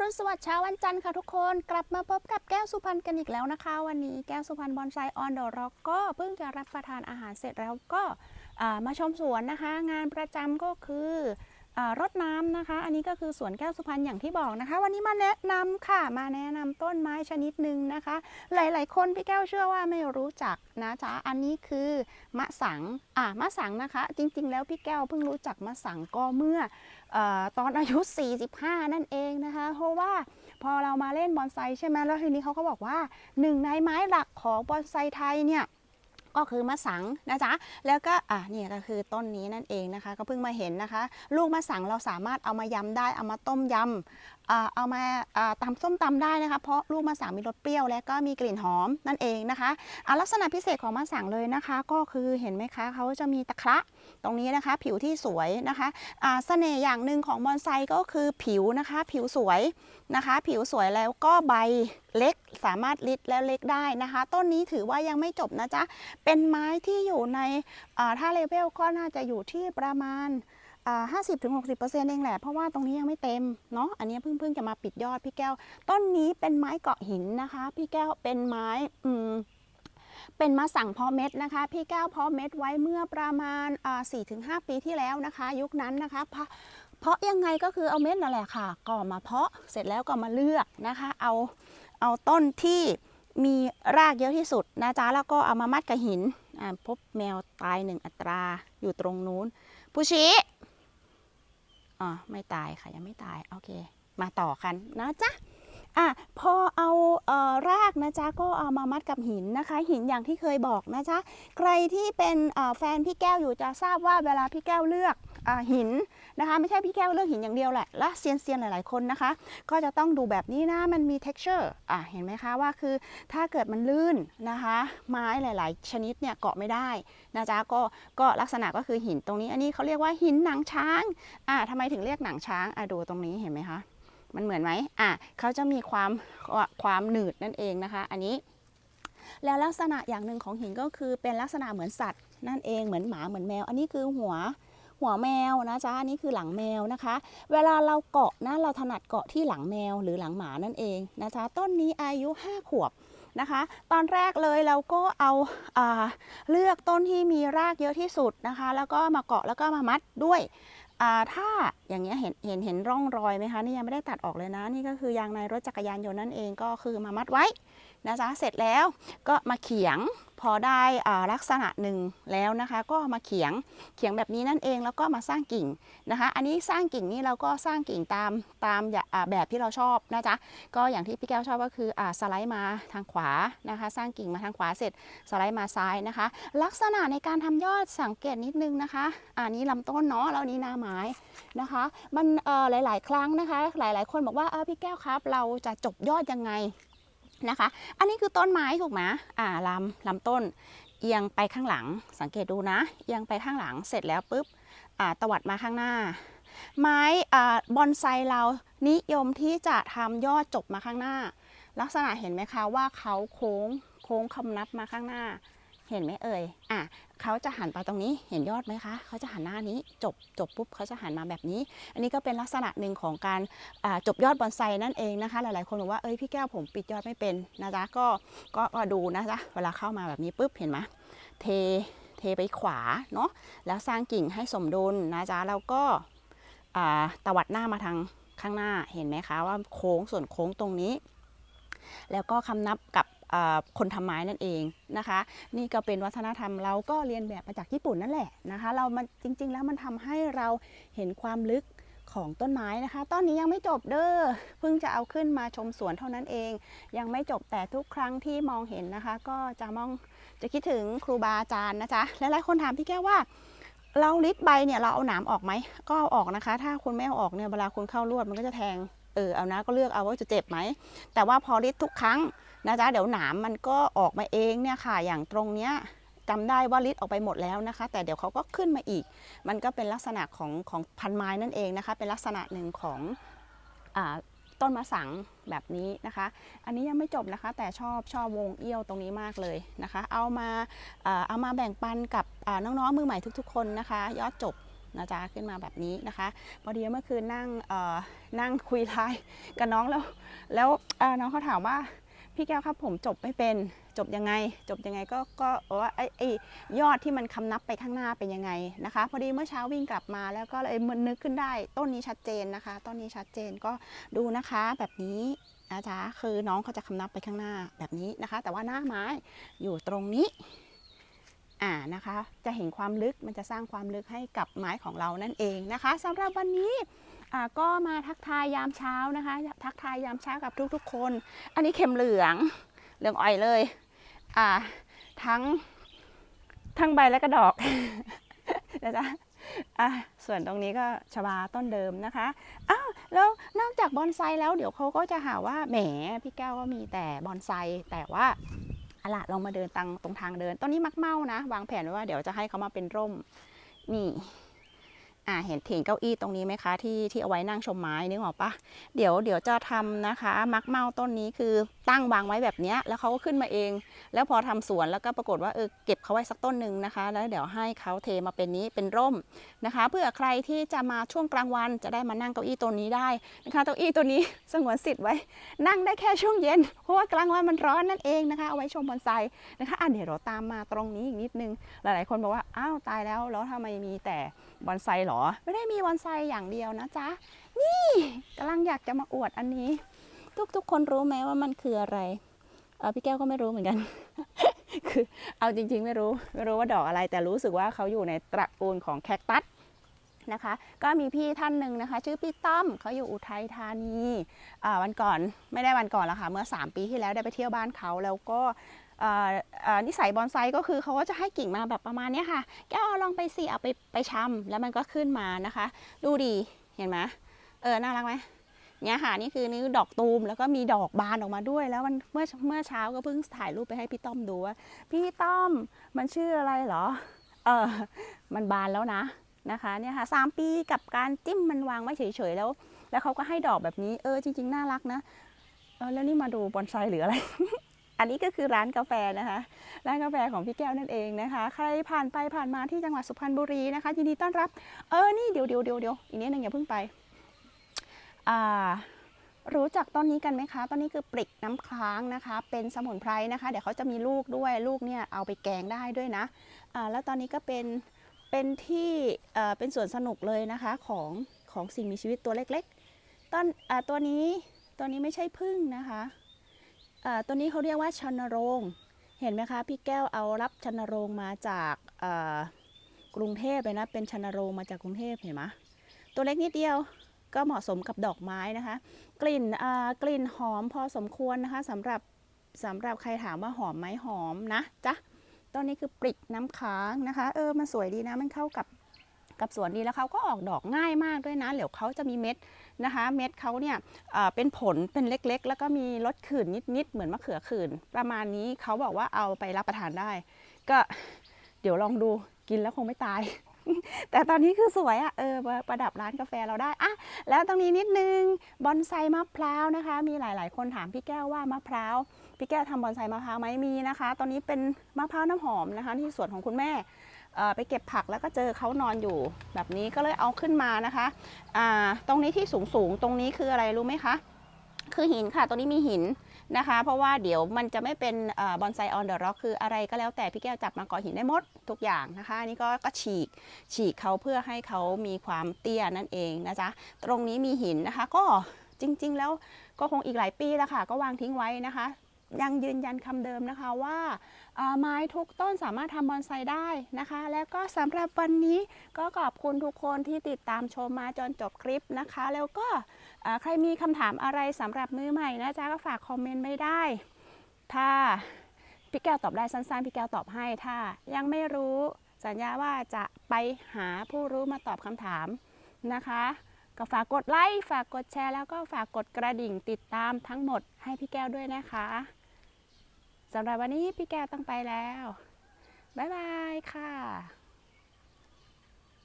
รุณสวัสดิ์เช้าวันจันทร์ค่ะทุกคน กลับมาพบกับแก้วสุพรรณกันอีกแล้วนะคะ วันนี้แก้วสุพรรณบอนไซออนเดอะร็อกก็เพิ่งจะรับประทานอาหารเสร็จแล้วก็มาชมสวนนะคะ งานประจำก็คือ รดน้ำนะคะ อันนี้ก็คือสวนแก้วสุพรรณอย่างที่บอกนะคะ วันนี้มาแนะนำค่ะ มาแนะนำต้นไม้ชนิดหนึ่งนะคะ หลาย ๆ คนพี่แก้วเชื่อว่าไม่รู้จักนะจ๊ะ อันนี้คือมะสัง อ่ามะสังนะคะ จริง ๆ แล้วพี่แก้วเพิ่งรู้จักมะสังก็เมื่อเออตอนอายุ 45 นั่นเองนะคะ เพราะว่าพอเรามาเล่นบอนไซใช่ไหมแล้วทีนี้เขาก็บอกว่าหนึ่งในไม้หลักของบอนไซไทยเนี่ย ก็คือมะสังนะจ๊ะแล้วก็อะเนี่ยก็คือต้นนี้นั่นเองนะคะ ก็เพิ่งมาเห็นนะคะ ลูกมะสังเราสามารถเอามายำได้เอามาต้มยำ เอามาตำส้มตำได้นะคะ เพราะลูกมะสังมีรสเปรี้ยวและก็มีกลิ่นหอมนั่นเองนะคะอะลักษณะพิเศษของมะสังเลยนะคะ ก็คือเห็นไหมคะเขาจะมีตะคระตรงนี้นะคะ ผิวที่สวยนะคะอ่าเสน่ห์อย่างหนึ่งของบอนไซก็คือผิวนะคะ ผิวสวยนะคะ ผิวสวยแล้วก็ใบเล็กสามารถลิดแล้วเล็กได้นะคะ ต้นนี้ถือว่ายังไม่จบนะจ๊ะเป็นไม้ที่อยู่ในถ้าเลเวลก็น่าจะอยู่ที่ประมาณ ห้าสิบถึงหกสิบเปอร์เซ็นต์เองแหละ เพราะว่าตรงนี้ยังไม่เต็มเนาะอันนี้เพิ่งเพิ่งจะมาปิดยอดพี่แก้ว ต้นนี้เป็นไม้เกาะหินนะคะ พี่แก้วเป็นไม้อืมเป็นมะสั่งเพาะเม็ดนะคะ พี่แก้วเพาะเม็ดไว้เมื่อประมาณสี่ถึงห้าปีที่แล้วนะคะ ยุคนั้นนะคะเพาะเพาะยังไงก็คือเอาเม็ดนั่นแหละค่ะก็มาเพาะเสร็จแล้วก็มาเลือกนะคะ เอาเอาต้นที่มีรากเยอะที่สุดนะจ๊ะแล้วก็เอามามัดกับหินพบแมวตายหนึ่งอัตราอยู่ตรงนู้นผู้ชี้ อ๋อไม่ตายค่ะยังไม่ตายโอเค มาต่อกันนะจ๊ะอะพอเอาเออรากนะจ๊ะก็เอามามัดกับหินนะคะ หินอย่างที่เคยบอกนะจ๊ะใครที่เป็นแฟนพี่แก้วอยู่จะทราบว่าเวลาพี่แก้วเลือก หินนะคะ ไม่ใช่พี่แก้วเลือกหินอย่างเดียวแหละ และเซียนเซียนๆหลาย ๆ คนนะคะ ก็จะต้องดูแบบนี้นะ มันมี texture อะเห็นไหมคะว่าคือถ้าเกิดมันลื่นนะคะ ไม้หลาย ๆ ชนิดเนี่ยเกาะไม่ได้นะจ๊ะก็ก็ลักษณะก็คือหินตรงนี้ อันนี้เขาเรียกว่าหินหนังช้างอะทำไมถึงเรียกหนังช้างอะดูตรงนี้เห็นไหมคะมันเหมือนไหมอะเขาจะมีความความหนืดนั่นเองนะคะ อันนี้แล้วลักษณะอย่างหนึ่งของหินก็คือเป็นลักษณะเหมือนสัตว์นั่นเองเหมือนหมาเหมือนแมว อันนี้คือหัว หัวแมวนะจ๊ะอันนี้คือหลังแมวนะคะ เวลาเราเกาะนะเราถนัดเกาะที่หลังแมวหรือหลังหมานั่นเองนะจ๊ะต้นนี้อายุ 5 ขวบนะคะ ตอนแรกเลยเราก็เอาอาเลือกต้นที่มีรากเยอะที่สุดนะคะ แล้วก็มาเกาะแล้วก็มามัดด้วยถ้าอย่างเงี้ยเห็นเห็นเห็นร่องรอยไหมคะนี่ยังไม่ได้ตัดออกเลยนะ นี่ก็คือยางในรถจักรยานยนต์นั่นเองก็คือมามัดไว้นะจ๊ะเสร็จแล้วก็มาเขียงพอได้ลักษณะหนึ่งแล้วนะคะ ก็มาเขียงเขียงแบบนี้นั่นเองแล้วก็มาสร้างกิ่งนะคะ อันนี้สร้างกิ่งนี่เราก็สร้างกิ่งตามตามแบบที่เราชอบนะจ๊ะก็อย่างที่พี่แก้วชอบก็คืออสไลด์มาทางขวานะคะ สร้างกิ่งมาทางขวาเสร็จสไลด์มาซ้ายนะคะ ลักษณะในการทำยอดสังเกตนิดนึงนะคะอันนี้ลำต้นเนาะแล้วนี้หน้าไม้นะคะ มันหลาย ๆ ครั้งนะคะ หลาย ๆ คนบอกว่าพี่แก้วครับ เราจะจบยอดยังไง นะคะ อันนี้คือต้นไม้ถูกไหมอ่าลำลำต้นเอียงไปข้างหลัง สังเกตดูนะ เอียงไปข้างหลังเสร็จแล้วปุ๊บอ่าตวัดมาข้างหน้า ไม้อ่าบอนไซเรานิยมที่จะทำยอดจบมาข้างหน้า ลักษณะเห็นไหมคะว่าเขาโค้งโค้งคำนับมาข้างหน้า เห็นไหมเอ่ยอะเขาจะหันไปตรงนี้เห็นยอดไหมคะเขาจะหันหน้านี้จบจบปุ๊บเขาจะหันมาแบบนี้ อันนี้ก็เป็นลักษณะหนึ่งของการจบยอดบอนไซนั่นเองนะคะ หลายๆ คนบอกว่าเอ้ยพี่แก้วผมปิดยอดไม่เป็นนะจ๊ะก็ก็ก็ดูนะจ๊ะเวลาเข้ามาแบบนี้ปุ๊บเห็นไหมเทเทไปขวาเนาะแล้วสร้างกิ่งให้สมดุลนะจ๊ะแล้วก็ตวัดหน้ามาทางข้างหน้าเห็นไหมคะว่าโค้งส่วนโค้งตรงนี้ แล้วก็คำนับกับ คนทำไม้นั่นเองนะคะ นี่ก็เป็นวัฒนธรรมเราก็เรียนแบบมาจากญี่ปุ่นนั่นแหละนะคะ เรามันจริง ๆ แล้วมันทำให้เราเห็นความลึกของต้นไม้นะคะต้นนี้ยังไม่จบเด้อ เพิ่งจะเอาขึ้นมาชมสวนเท่านั้นเอง ยังไม่จบแต่ทุกครั้งที่มองเห็นนะคะ ก็จะมองจะคิดถึงครูบาอาจารย์นะจ๊ะ หลายๆคนถามพี่แก้วว่าเราลิดใบเนี่ยเราเอาหนามออกไหม ก็เอาออกนะคะ ถ้าคุณไม่เอาออกเนี่ยเวลาคุณเข้าลวดมันก็จะแทง เออเอานะก็เลือกเอาว่าจะเจ็บไหม แต่ว่าพอลิดทุกครั้ง นะจ๊ะเดี๋ยวหนามมันก็ออกมาเองเนี่ยค่ะ อย่างตรงเนี้ยจำได้ว่าลิดออกไปหมดแล้วนะคะ แต่เดี๋ยวเขาก็ขึ้นมาอีก มันก็เป็นลักษณะของของพันไม้นั่นเองนะคะ เป็นลักษณะหนึ่งของอต้นมะสังแบบนี้นะคะ อันนี้ยังไม่จบนะคะ แต่ชอบชอบวงเอี้ยวตรงนี้มากเลยนะคะ เอามาอาเอามาแบ่งปันกับน้องๆมือใหม่ทุก ๆ คนนะคะ ยอดจบนะจ๊ะขึ้นมาแบบนี้นะคะพอดีเมื่อคืนนั่งนั่งคุยไลน์กับน้องแล้ว แล้วน้องเขาถามว่า พี่แก้วครับผมจบไม่เป็นจบยังไง จบยังไงก็ก็ว่าไอ้ไอ้ยอดที่มันคำนับไปข้างหน้าเป็นยังไงนะคะ พอดีเมื่อเช้าวิ่งกลับมาแล้วก็เลยมันนึกขึ้นได้ ต้นนี้ชัดเจนนะคะ ต้นนี้ชัดเจนก็ดูนะคะแบบนี้นะจ๊ะคือน้องเขาจะคำนับไปข้างหน้าแบบนี้นะคะ แต่ว่าหน้าไม้อยู่ตรงนี้อ่านะคะ จะเห็นความลึกมันจะสร้างความลึกให้กับไม้ของเรานั่นเองนะคะสำหรับวันนี้ ก็มาทักทายยามเช้านะคะ ทักทายยามเช้ากับทุกๆคน อันนี้เข็มเหลืองเหลืองอ่อยเลยอ่าทั้งทั้งใบและกระดอกนะจ๊ะอะส่วนตรงนี้ก็ชบาต้นเดิมนะคะอ้าวแล้วนอกจากบอนไซแล้วเดี๋ยวเขาก็จะหาว่าแหมพี่แก้วก็มีแต่บอนไซแต่ว่าอาล่ะลองมาเดินตังตรงทางเดินต้นนี้มักเมานะ วางแผนไว้ว่าเดี๋ยวจะให้เขามาเป็นร่มนี่ อ่าเห็นเถียงเก้าอี้ตรงนี้ไหมคะที่ที่เอาไว้นั่งชมไม้นึกออกปะเดี๋ยวเดี๋ยวจะทำนะคะ มักเมาต้นนี้คือตั้งวางไว้แบบเนี้ยแล้วเขาก็ขึ้นมาเอง แล้วพอทำสวนแล้วก็ปรากฏว่าเออเก็บเขาไว้สักต้นหนึ่งนะคะ แล้วเดี๋ยวให้เขาเทมาเป็นนี้เป็นร่มนะคะ เพื่อใครที่จะมาช่วงกลางวันจะได้มานั่งเก้าอี้ตัวนี้ได้นะคะเก้าอี้ตัวนี้สงวนสิทธิ์ไว้ นั่งได้แค่ช่วงเย็น เพราะว่ากลางวันมันร้อนนั่นเองนะคะเอาไว้ชมบอนไซนะคะอะเดี๋ยวเราตามมาตรงนี้อีกนิดนึงหลายๆ คนบอกว่าอ้าวตายแล้วแล้วทำไมมีแต่บอนไซเหรอไม่ได้มีบอนไซอย่างเดียวนะจ๊ะ นี่กำลังอยากจะมาอวดอันนี้ ทุกๆคนรู้ไหมว่ามันคืออะไรเออพี่แก้วก็ไม่รู้เหมือนกัน คือเอาจริง ๆ ไม่รู้ ไม่รู้ว่าดอกอะไร แต่รู้สึกว่าเขาอยู่ในตระกูลของแคคตัสนะคะก็มีพี่ท่านหนึ่งนะคะ ชื่อพี่ต้อมเขาอยู่อุทัยธานีวันก่อนไม่ได้วันก่อนแล้วค่ะ เมื่อ 3 ปีที่แล้วได้ไปเที่ยวบ้านเขาแล้วก็ นิสัยบอนไซก็คือเขาก็จะให้กิ่งมาแบบประมาณนี้ค่ะ แก้วเอาลองไปสิเอาไปไปชำแล้วมันก็ขึ้นมานะคะ ดูดีเห็นไหมเออน่ารักไหมเนี่ยค่ะนี่คือนี่ดอกตูมแล้วก็มีดอกบานออกมาด้วย แล้วมันเมื่อเมื่อเช้าก็เพิ่งถ่ายรูปไปให้พี่ต้อมดูว่าพี่ต้อมมันชื่ออะไรเหรอ เออมันบานแล้วนะนะคะเนี่ยค่ะสามปีกับการจิ้มมันวางไว้เฉยๆแล้ว แล้วเขาก็ให้ดอกแบบนี้เออจริง ๆ น่ารักนะเออแล้วนี่มาดูบอนไซหรืออะไร อันนี้ก็คือร้านกาแฟนะคะ ร้านกาแฟของพี่แก้วนั่นเองนะคะ ใครผ่านไปผ่านมาที่จังหวัดสุพรรณบุรีนะคะยินดีต้อนรับ เออ นี่เดี๋ยวเดี๋ยวเดี๋ยวเดี๋ยวอีกนิดนึงอย่าเพิ่งไป อ่า รู้จักต้นนี้กันไหมคะ ต้นนี้คือปริกน้ำค้างนะคะ เป็นสมุนไพรนะคะ เดี๋ยวเขาจะมีลูกด้วย ลูกเนี่ยเอาไปแกงได้ด้วยนะ อ่า แล้วตอนนี้ก็เป็น เป็นที่ เอ่อ เป็นสวนสนุกเลยนะคะของของสิ่งมีชีวิตตัวเล็ก ๆ ต้น อ่า ตัวนี้ ตัวนี้ไม่ใช่พึ่งนะคะ ตัวนี้เขาเรียกว่าชนโรง เห็นไหมคะ พี่แก้วเอารับชนโรงมาจากกรุงเทพเลยนะ เป็นชนโรงมาจากกรุงเทพเห็นไหมตัวเล็กนิดเดียวก็เหมาะสมกับดอกไม้นะคะ กลิ่นกลิ่นหอมพอสมควรนะคะสำหรับสำหรับใครถามว่าหอมไหมหอมนะจ๊ะต้นนี้คือปริกน้ำค้างนะคะ เออมันสวยดีนะมันเข้ากับ กับสวนดีแล้วเขาก็ออกดอกง่ายมากด้วยนะเดี๋ยวเขาจะมีเม็ดนะคะ เม็ดเขาเนี่ยเป็นผลเป็นเล็กๆ แล้วก็มีรสขื่นนิดๆเหมือนมะเขือขื่นประมาณนี้เขาบอกว่าเอาไปรับประทานได้ ก็เดี๋ยวลองดูกินแล้วคงไม่ตาย แต่ตอนนี้คือสวยอะเออประดับร้านกาแฟเราได้อะแล้วตรงนี้นิดนึงบอนไซมะพร้าวนะคะ มีหลายๆ คนถามพี่แก้วว่ามะพร้าวพี่แก้วทำบอนไซมะพร้าวไหมมีนะคะ ตอนนี้เป็นมะพร้าวน้ำหอมนะคะ ที่สวนของคุณแม่ ไปเก็บผักแล้วก็เจอเขานอนอยู่ แบบนี้ก็เลยเอาขึ้นมานะคะอ่าตรงนี้ที่สูงสูงๆตรงนี้คืออะไรรู้ไหมคะ คือหินค่ะตรงนี้มีหินนะคะ เพราะว่าเดี๋ยวมันจะไม่เป็นบอนไซออนเดอะร็อกคืออะไรก็แล้วแต่พี่แก้วจับมาก่อหินได้หมดทุกอย่างนะคะอันนี้ก็ก็ฉีกฉีกเขาเพื่อให้เขามีความเตี้ยนั่นเองนะจ๊ะตรงนี้มีหินนะคะก็จริง ๆ แล้วก็คงอีกหลายปีแล้วค่ะ ก็วางทิ้งไว้นะคะ ยังยืนยันคำเดิมนะคะว่าไม้ทุกต้นสามารถทำบอนไซได้นะคะ แล้วก็สำหรับวันนี้ก็ขอบคุณทุกคนที่ติดตามชมมาจนจบคลิปนะคะ แล้วก็ใครมีคำถามอะไรสำหรับมือใหม่นะจ๊ะก็ฝากคอมเมนต์ไม่ได้ ถ้าพี่แก้วตอบได้สั้นๆพี่แก้วตอบให้ถ้า ยังไม่รู้สัญญาว่าจะไปหาผู้รู้มาตอบคำถามนะคะ ก็ฝากกดไลค์ฝากกดแชร์แล้วก็ฝากกดกระดิ่งติดตามทั้งหมดให้พี่แก้วด้วยนะคะสำหรับวันนี้พี่แก้วต้องไปแล้ว บ๊ายบายค่ะ